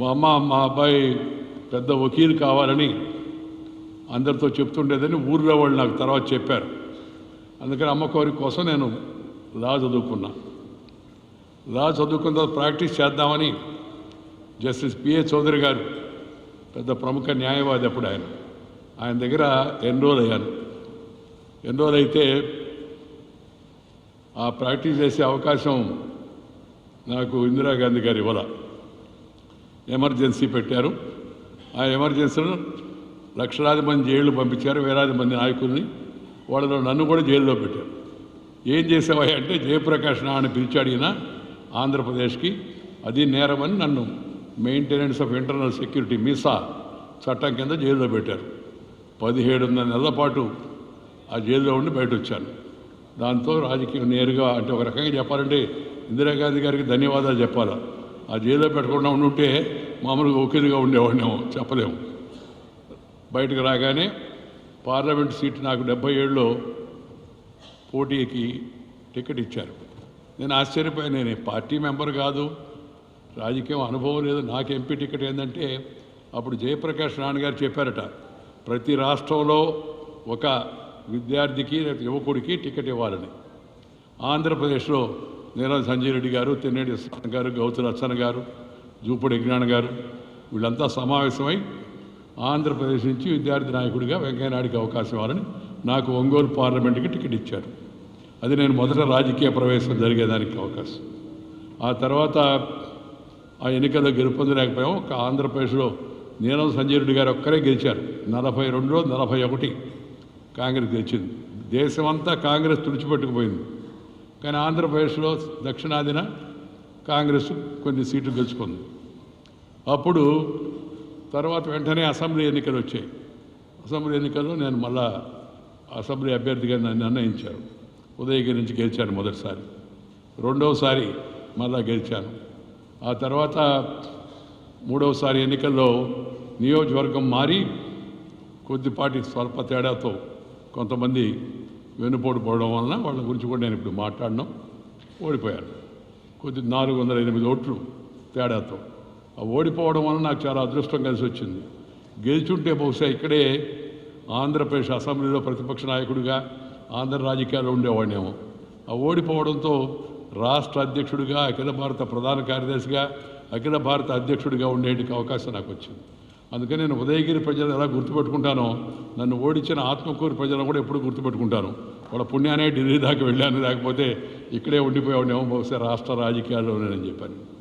మా అమ్మ మా అబ్బాయి పెద్ద వకీలు కావాలని అందరితో చెప్తుండేదని ఊర్లో వాళ్ళు నాకు తర్వాత చెప్పారు. అందుకని అమ్మ కోరిక కోసం నేను లా చదువుకున్నా. లా చదువుకున్న తర్వాత ప్రాక్టీస్ చేద్దామని జస్టిస్ పిఏ చౌదరి గారు పెద్ద ప్రముఖ న్యాయవాది అప్పుడు ఆయన. ఆయన దగ్గర ఎన్రోల్ అయ్యాను. ఎన్రోల్ అయితే ఆ ప్రాక్టీస్ చేసే అవకాశం నాకు ఇందిరాగాంధీ గారు ఇవ్వాల. ఎమర్జెన్సీ పెట్టారు. ఆ ఎమర్జెన్సీలో లక్షలాది మంది జైళ్ళు పంపించారు వేలాది మంది నాయకుల్ని. వాళ్ళలో నన్ను కూడా జైల్లో పెట్టారు. ఏం చేసావా అంటే జయప్రకాష్ నాని పిలిచి అడిగిన ఆంధ్రప్రదేశ్కి. అది నేరమని నన్ను maintenance of internal security MISA చట్టం కింద జైల్లో పెట్టారు. పదిహేడున్నర నెలల పాటు ఆ జైల్లో ఉండి బయట వచ్చాను దాంతో రాజకీయం నేరుగా అంటే ఒక రకంగా చెప్పాలంటే ఇందిరాగాంధీ గారికి ధన్యవాదాలు చెప్పాలి? ఆ జైల్లో పెట్టకుండా ఉండుంటే మామూలుగా ఒకేదిగా ఉండేవాడినేమో చెప్పలేము. బయటకు రాగానే పార్లమెంట్ సీట్ నాకు డెబ్బై ఏడులో పోటీకి టికెట్ ఇచ్చారు. నేను ఆశ్చర్యపోయాను నేను పార్టీ మెంబర్ కాదు. రాజకీయం అనుభవం లేదు నాకు ఎంపీ టికెట్ ఏంటంటే అప్పుడు జయప్రకాష్ నాన్న గారు చెప్పారట ప్రతి రాష్ట్రంలో ఒక విద్యార్థికి లేదా యువకుడికి టికెట్ ఇవ్వాలని. ఆంధ్రప్రదేశ్లో నేరా సంజయ్ రెడ్డి గారు తెన్నేటి సత్యనారాయణ గారు గౌతు రచ్చన గారు జూపడి యజ్ఞాన గారు వీళ్ళంతా సమావేశమై ఆంధ్రప్రదేశ్ నుంచి విద్యార్థి నాయకుడిగా వెంకయ్యనాయుడికి అవకాశం ఇవ్వాలని నాకు ఒంగోలు పార్లమెంట్కి టికెట్ ఇచ్చారు. అది నేను మొదట రాజకీయ ప్రవేశం జరిగేదానికి అవకాశం. ఆ తర్వాత ఆ ఎన్నికల్లో గెలుపొందలేకపోయాము ఒక ఆంధ్రప్రదేశ్లో నీలం సంజయ్ రెడ్డి గారు ఒక్కరే గెలిచారు. నలభై రెండులో నలభై ఒకటి కాంగ్రెస్ గెలిచింది. దేశమంతా కాంగ్రెస్ తుడిచిపెట్టుకుపోయింది. కానీ ఆంధ్రప్రదేశ్లో దక్షిణాదిన కాంగ్రెస్ కొన్ని సీట్లు గెలుచుకుంది. అప్పుడు తర్వాత వెంటనే అసెంబ్లీ ఎన్నికలు వచ్చాయి. అసెంబ్లీ ఎన్నికల్లో నేను మళ్ళా అసెంబ్లీ అభ్యర్థిగా నన్ను నిర్ణయించారు. ఉదయగిరి నుంచి గెలిచాను మొదటిసారి. రెండవసారి మళ్ళా గెలిచాను. ఆ తర్వాత మూడవసారి ఎన్నికల్లో నియోజకవర్గం మారి కొద్దిపాటి స్వల్ప తేడాతో కొంతమంది వెనుపోటు పోవడం వలన వాళ్ళ గురించి కూడా నేను ఇప్పుడు మాట్లాడడం ఓడిపోయాను కొద్ది నాలుగు వందల ఎనిమిది ఓట్లు తేడాతో. ఆ ఓడిపోవడం వలన నాకు చాలా అదృష్టం కలిసి వచ్చింది. గెలిచుంటే బహుశా ఇక్కడే ఆంధ్రప్రదేశ్ అసెంబ్లీలో ప్రతిపక్ష నాయకుడిగా ఆంధ్ర రాజకీయాల్లో ఉండేవాడినేమో. ఆ ఓడిపోవడంతో రాష్ట్ర అధ్యక్షుడిగా అఖిల భారత ప్రధాన కార్యదర్శిగా అఖిల భారత అధ్యక్షుడిగా ఉండేటికి అవకాశం నాకు వచ్చింది. అందుకని నేను ఉదయగిరి ప్రజలు ఎలా గుర్తుపెట్టుకుంటానో నన్ను ఓడించిన ఆత్మకూరు ప్రజలను కూడా ఎప్పుడు గుర్తుపెట్టుకుంటాను. వాళ్ళ పుణ్యానే ఢిల్లీ దాకా వెళ్ళాను. లేకపోతే ఇక్కడే ఉండిపోయాడేమో బహుశా రాష్ట్ర రాజకీయాల్లోనేనని చెప్పాను.